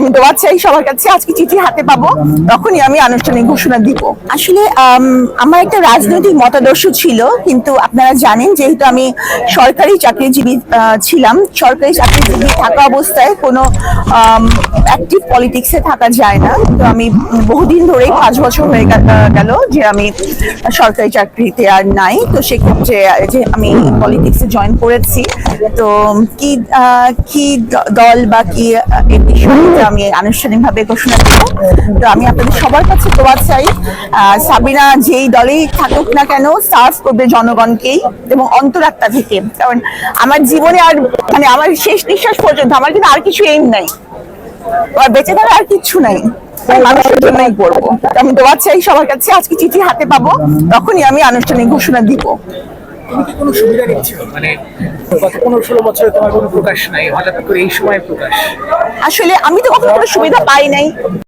আমি দোয়া চাই সবার কাছে আজকে চিঠি হাতে পাবো। তখনই আমি আনুষ্ঠানিক ঘোষণা দিব। আসলে আমার একটা রাজনৈতিক মতাদর্শ ছিল, কিন্তু আপনারা জানেন যেহেতু আমি সরকারি চাকরিজীবী ছিলাম, সরকারি চাকরিজীবী থাকা অবস্থায় কোনো অ্যাক্টিভ পলিটিক্সে থাকা যায় না। তো আমি বহুদিন ধরেই পাঁচ বছর হয়ে গেল যে আমি সরকারি চাকরিতে আর নাই। তো সেক্ষেত্রে যে আমি পলিটিক্সে জয়েন করেছি, তো কি কি দল বা কি এই বিষয়ে আমি আনুষ্ঠানিকভাবে ঘোষণা দেব। তো আমি আপনাদের সবার কাছে দোয়া চাই সাবিনা যেই দলেই থাকুক না কেন সার্ভ করবে জনগণকেই এবং অন্তরাত্মা থেকে। কারণ আমার জীবনে আর মানে আমার শেষ নিঃশ্বাস পর্যন্ত আমার কিন্তু আর কিছু এইম নাই। বেঁচে থাকার আর কিচ্ছু নাই। মানুষের জন্যই করব। আমি দোয়া চাই সবার কাছে, আজকে চিঠি হাতে পাবো, তখনই আমি আনুষ্ঠানিক ঘোষণা দিব। তুমি কি কোনো সুবিধা নিচ্ছ মানে গত পনেরো ষোলো বছরে তোমার কোনো প্রকাশ নাই, হঠাৎ করে এই সময় প্রকাশ? আসলে আমি তো কখনো কোনো সুবিধা পাই নাই।